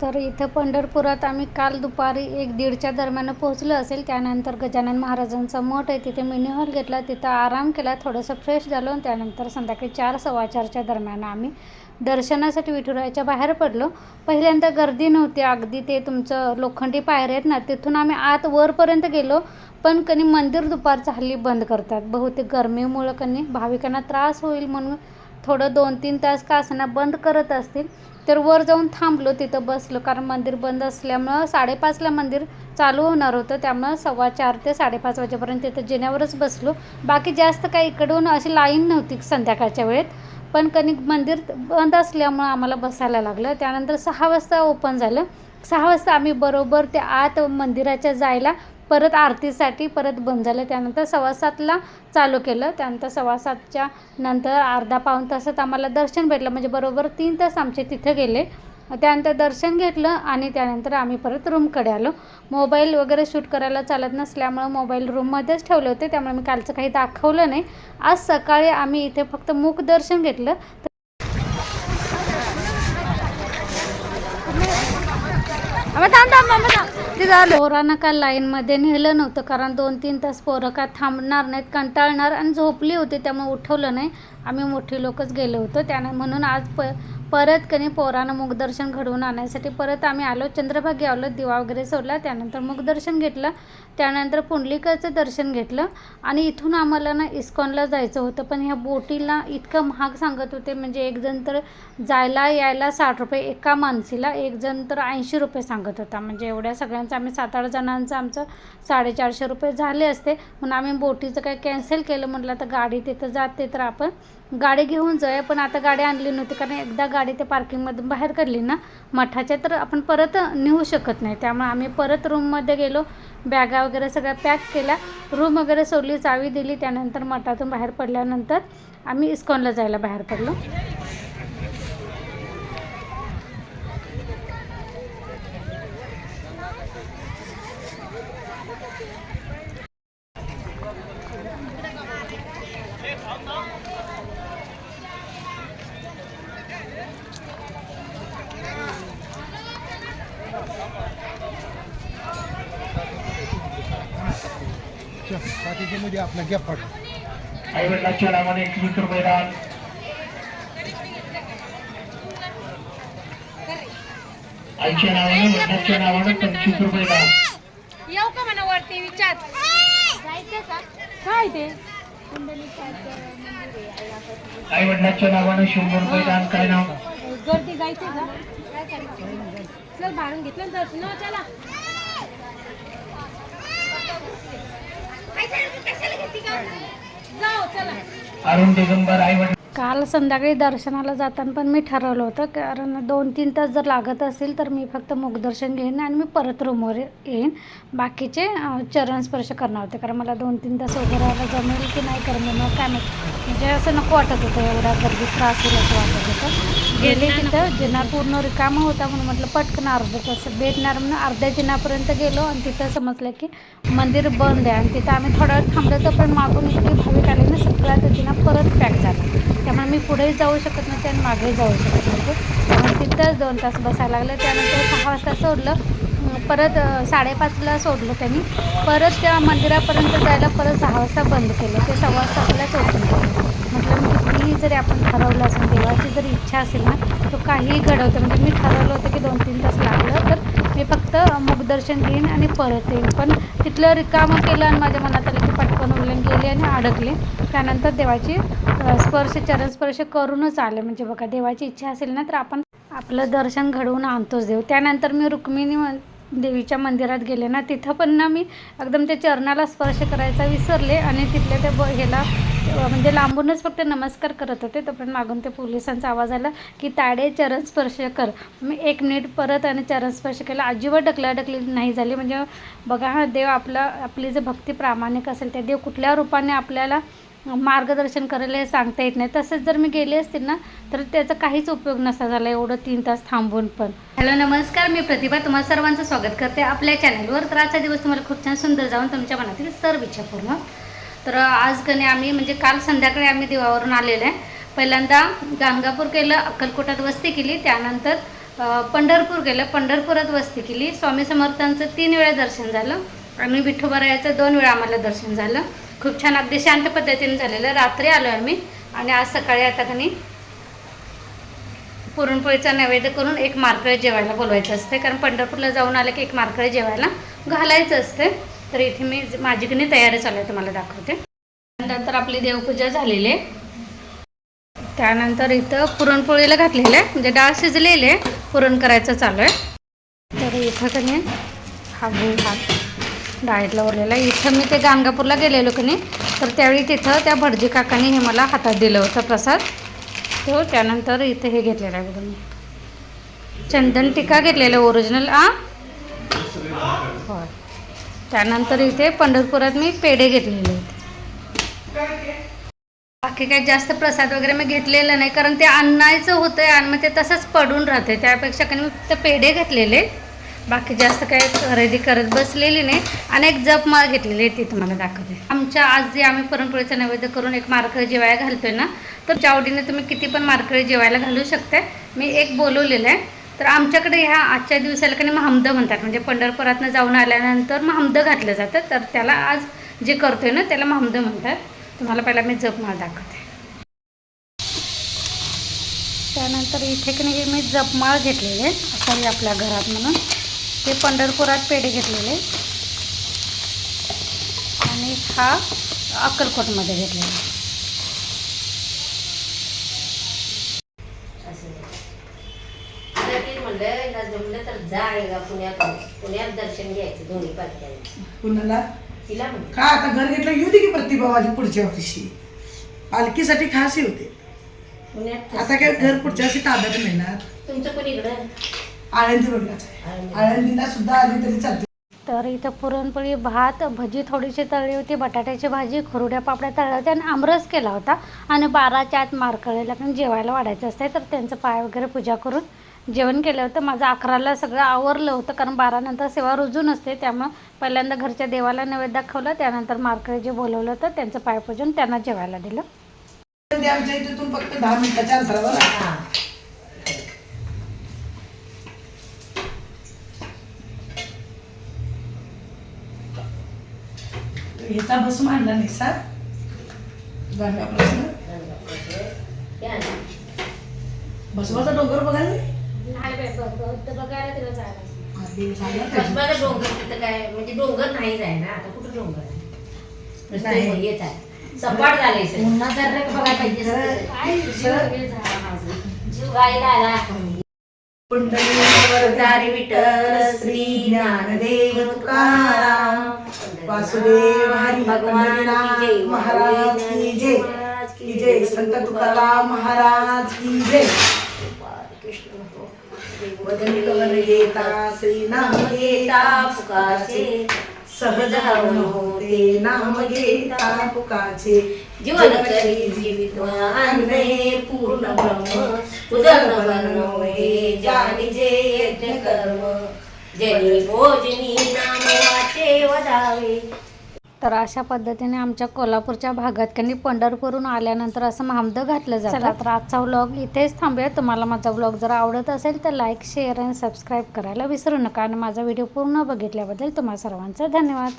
तर इथं पंढरपुरात आम्ही काल दुपारी एक दीडच्या दरम्यान पोहोचलो असेल. त्यानंतर गजानन महाराजांचा मठ आहे. तिथे मिनी हॉल घेतला. तिथं आराम केला. थोडंसं फ्रेश झालो आणि त्यानंतर संध्याकाळी चार सव्वा चारच्या दरम्यान आम्ही दर्शनासाठी विठुरायाच्या बाहेर पडलो. पहिल्यांदा गर्दी नव्हती. अगदी ते तुमचं लोखंडी पायऱ्या आहेत ना तिथून आम्ही आत वरपर्यंत गेलो. पण कनी मंदिर दुपारचं हल्ली बंद करतात. बहुतेक गरमीमुळं कनी भाविकांना त्रास होईल म्हणून थोडं दोन तीन तास का बंद करत असतील तर वर जाऊन थांबलो तिथं बसलो. कारण मंदिर बंद असल्यामुळं साडेपाचला मंदिर चालू होणार होतं. त्यामुळं सव्वा चार ते साडेपाच वाजेपर्यंत तिथं जिन्यावरच बसलो. बाकी जास्त काही इकडून अशी लाईन नव्हती संध्याकाळच्या वेळेत. पण कणिक मंदिर बंद असल्यामुळं आम्हाला बसायला लागलं. त्यानंतर सहा वाजता ओपन झालं. सहा वाजता आम्ही बरोबर ते आत मंदिराच्या जायला परत आरतीसाठी परत बंद झालं त्यानंतर सव्वा सातला चालू केलं. त्यानंतर सव्वा सातच्या नंतर अर्धा पाऊण तासात आम्हाला दर्शन भेटलं. म्हणजे बरोबर तीन तास आमचे तिथं गेले. त्यानंतर दर्शन घेतलं आणि त्यानंतर आम्ही परत रूमकडे आलो. मोबाईल वगैरे शूट करायला चालत नसल्यामुळं मोबाईल रूममध्येच ठेवले होते. त्यामुळे मी कालचं काही दाखवलं नाही. आज सकाळी आम्ही इथे फक्त मूक दर्शन घेतलं. पोरांना का लाईनमध्ये नेलं नव्हतं कारण दोन तीन तास पोरं का थांबणार नाहीत कंटाळणार आणि झोपली होती त्यामुळे उठवलं नाही. आम्ही मोठी लोकच गेलो होतो. त्यानं म्हणून आज प परत कनी पोरानं मुखदर्शन घडवून आणण्यासाठी परत आम्ही आलो. चंद्रभागी आलो दिवा वगैरे सोडला. त्यानंतर मुखदर्शन घेतलं. त्यानंतर पुंडलिकाचं दर्शन घेतलं. आणि इथून आम्हाला ना इस्कॉनला जायचं होतं. पण ह्या बोटीला इतकं महाग सांगत होते. म्हणजे एकजण तर जायला यायला साठ रुपये एका माणसीला एकजण तर ऐंशी रुपये सांगत होता. म्हणजे एवढ्या सगळ्यांचं आम्ही सात आठ जणांचं आमचं साडेचारशे रुपये झाले असते. म्हणून आम्ही बोटीचं काय कॅन्सल केलं. म्हटलं तर गाडी तिथं जाते तर आपण गाडी घेऊन जाऊया पण आता गाडी आणली नव्हती कारण एकदा गाडी ते पार्किंगमधून बाहेर काढली ना मठाच्या तर आपण परत नेऊ शकत नाही. त्यामुळे आम्ही परत रूममध्ये गेलो बॅगा वगैरे सगळ्या पॅक केल्या रूम वगैरे सोडली चावी दिली त्यानंतर मठातून बाहेर पडल्यानंतर आम्ही इस्कॉनला जायला बाहेर पडलो. आपला गॅप पाठव आई वडिलांच्या नावाने एकवीस रुपये दान. आईच्या नावाने वडिलांच्या नावाने पंचवीस रुपये दान. येऊ का म्हणा वरती विचार? काय ते? आई वडिलांच्या नावाने शंभर रुपये दान. काय नाव? गर्दी जायचं का? चल भाडून घेतलं ना दर्शन हो, चला जाऊ चला अरुण दिगंबर आई वडील. काल संध्याकाळी दर्शनाला जाताना पण मी ठरवलं होतं कारण दोन तीन तास जर लागत असेल तर मी फक्त मुखदर्शन घेईन आणि मी परत रूमवर येईन. बाकीचे अं, चरण स्पर्श करणार होते कारण मला दोन तीन तास उभं राहायला जमेल की नाही करणार काय म्हणजे असं नको वाटत होतं एवढा गर्दी त्रास होईल असं वाटत होतं. गेले तिथं जिना पूर्ण रिकामा होता म्हणून म्हटलं पटकन अर्धा तास भेटणार म्हणून अर्ध्या जिन्यापर्यंत गेलो आणि तिथं समजलं की मंदिर बंद आहे आणि तिथं आम्ही थोडा वेळ थांबलो तर पण मागून इतकी भाविक आले तर सगळा परत पॅक झाला. त्यामुळे मी पुढेही जाऊ शकत नव्हते आणि मागे जाऊ शकत नव्हते. त्यामुळे तिथंच दोन तास बसायला लागलं. त्यानंतर सहा वाजता सोडलं. परत साडेपाचला सोडलं त्यांनी. परत त्या मंदिरापर्यंत जायला परत सहा वाजता बंद केलं. ते सव्वा वाजता ओपन केलं म्हटलं मी कितीही जरी आपण ठरवलं असेल देवाची जरी इच्छा असेल ना तो काहीही घडवतं. म्हणजे मी ठरवलं होतं की दोन तीन तास लागलं तर मी फक्त मुखदर्शन घेईन आणि परत येईन. पण तिथलं रिकामं केलं आणि माझ्या मनात आलं की पटकन उलून गेली आणि अडकले. त्यानंतर देवाची स्पर्श चरणस्पर्श करूनच आले. म्हणजे बघा देवाची इच्छा असेल ना तर आपण आपलं दर्शन घडवून आणतोच देव. त्यानंतर मी रुक्मिणी देवीच्या मंदिरात गेले ना तिथं पण ना मी एकदम त्या चरणाला स्पर्श करायचा विसरले आणि तिथल्या त्या ब ह्याला म्हणजे लांबूनच फक्त नमस्कार करत होते. तोपर्यंत मागून ते पोलिसांचा आवाज आला की ताडे चरण स्पर्श कर. मी एक मिनिट परत आणि चरण स्पर्श केला. अजिबात ढकलाढकली नाही झाली. म्हणजे बघा हा देव आपला आपली जे भक्ती प्रामाणिक असेल त्या देव कुठल्या रूपाने आपल्याला मार्गदर्शन करायला हे सांगता येत नाही. तसंच जर मी गेले असतील ना तर त्याचा काहीच उपयोग नसता झाला एवढं तीन तास थांबून पण. हॅलो नमस्कार. मी प्रतिभा. तुम्हाला सर्वांचं स्वागत करते. आपल्या चॅनलवर तर आजचा दिवस तुम्हाला खूप छान सुंदर जाऊन तुमच्या मनातील सर्व इच्छा पूर्ण तर आज कने आम्ही म्हणजे काल संध्याकाळी आम्ही देवावरून आलेलो. आहे पहिल्यांदा गाणगापूर केलं अक्कलकोटात वस्ती केली त्यानंतर पंढरपूर गेलं पंढरपुरात वस्ती केली. स्वामी समर्थांचं तीन वेळा दर्शन झालं आणि विठोबरायाचं दोन वेळा आम्हाला दर्शन झालं. खूप छान अगदी शांत पद्धतीने झालेलं. रात्री आलो आम्ही आणि आज सकाळी आता कनी पुरणपोळीचा नैवेद्य करून एक मारकळे जेवायला बोलवायचं असते कारण पंढरपूरला जाऊन आलं की एक मारकळे जेवायला घालायचं असते तर इथे मी माझी कनी तयारी चालू आहे तुम्हाला दाखवते. नंतर आपली देवपूजा झालेली आहे. त्यानंतर इथं पुरणपोळीला घातलेलं आहे म्हणजे डाळ शिजलेली आहे पुरण करायचं चालू आहे. तर इथं का हा गुळ भात डाळीतला उरलेला आहे. इथं मी ते गाणगापूरला गेलेलो कनी तर त्यावेळी तिथं त्या भटजी काकांनी हे मला हातात दिलं होतं प्रसाद. तो त्यानंतर इथं हे घेतलेलं आहे बघा मी. चंदन टिका घेतलेलं ओरिजिनल आ? होय. त्यानंतर इथे पंढरपुरात मी पेढे घेतलेले आहेत. बाकी काही जास्त प्रसाद वगैरे मी घेतलेलं नाही कारण ते आणायचं होतं आणि मग ते तसंच पडून राहते त्यापेक्षा काही मी फक्त पेढे घेतलेले. बाकी जास्त काही खरेदी करत बसलेली नाही. आणि एक जपमाळ घेतलेली आहे ती तुम्हाला दाखवते. आमच्या आज जे आम्ही पुरणपोळीचं नैवेद्य करून एक मारकळी जेवायला घालतोय ना तर त्या आवडीने तुम्ही किती पण मारकळी जेवायला घालू शकता मी एक बोलवलेलं आहे. तर आमच्याकडे ह्या आजच्या दिवसाला काही महमद म्हणतात. म्हणजे पंढरपुरातनं जाऊन आल्यानंतर महमद घातलं जातं. तर त्याला आज जे करतोय ना त्याला महमद म्हणतात. तुम्हाला पहिला मी जपमाळ दाखवते. त्यानंतर इथे की नाही मी जपमाळ घेतलेले. असावी आपल्या घरात म्हणून. ते पंढरपुरात पेढे घेतलेले. आणि हा अक्कलकोटमध्ये घेतलेला तर ते म्हणलं ना पुण्यात पुण्यात दर्शन घ्यायचं दोन्ही तिला का आता घर घेतलं येऊ दे की प्रतिभा माझी पुढच्या वर्षी. पालखीसाठी खास होते. पुण्यात आता काय घर पुढच्या वर्षी ताब्यात मिळणार? तुमचं पण इकडं? आळंदी रोडलाच आहे. आळंदी. आळंदीला सुद्धा आली तरी चालते. तर इथं पुरणपोळी भात भजी थोडीशी तळली होती. बटाट्याची भाजी खुरुड्या पापड्या तळल्या होत्या आणि आमरस केला होता. आणि बाराच्या आत मारकळीला पण जेवायला वाढायचं असते तर त्यांचं पाय वगैरे पूजा करून जेवण केलं होतं. माझं अकराला सगळं आवरलं होतं कारण बारानंतर सेवा रुजून असते त्यामुळं पहिल्यांदा घरच्या देवाला नैवेद्य दाखवलं त्यानंतर मारकळी जे बोलवलं होतं त्यांचं पायपूजन त्यांना जेवायला दिलं. ते आमच्या इथून फक्त दहा मिनिटाच्या अंतरावर ह्याचा बस मांडला नाही सा आणलं. बसवाचा डोंगर बघायला नाही? बघायला झालं पाहिजे. कसबाचं डोंगर तिथं काय म्हणजे डोंगर नाहीच आहे ना आता कुठं डोंगर आहे नाही. हेच आहे सपाट झालंय सगळं. काय जीव गायला आला पुंडलिकवरदारी विठ्ठल श्री ज्ञानदेव तुकाराम वासुदेव हरी पंढरीनाथ महाराज की जय. की जय. संत तुकाराम महाराज की जय. वदन कवन येता श्री नाम येता पुकाचे. सहज हवन होते नाम येता पुकाचे. जीवन करी जीवितवान हे पूर्ण ब्रह्म. उदर बनवणे जाणी जे यज्ञ कर्म. जनी भोजनी नाम वाचे वदावे. तर अशा पद्धतीने आमच्या कोल्हापूरच्या भागात त्यांनी पंढरपूरहून आल्यानंतर असं महामद घातलं जातं. चला तर आजचा व्लॉग इथेच थांबूया. तुम्हाला माझा व्लॉग जर आवडत असेल तर लाईक शेअर आणि सबस्क्राईब करायला विसरू नका. आणि माझा व्हिडिओ पूर्ण बघितल्याबद्दल तुम्हा सर्वांचा धन्यवाद.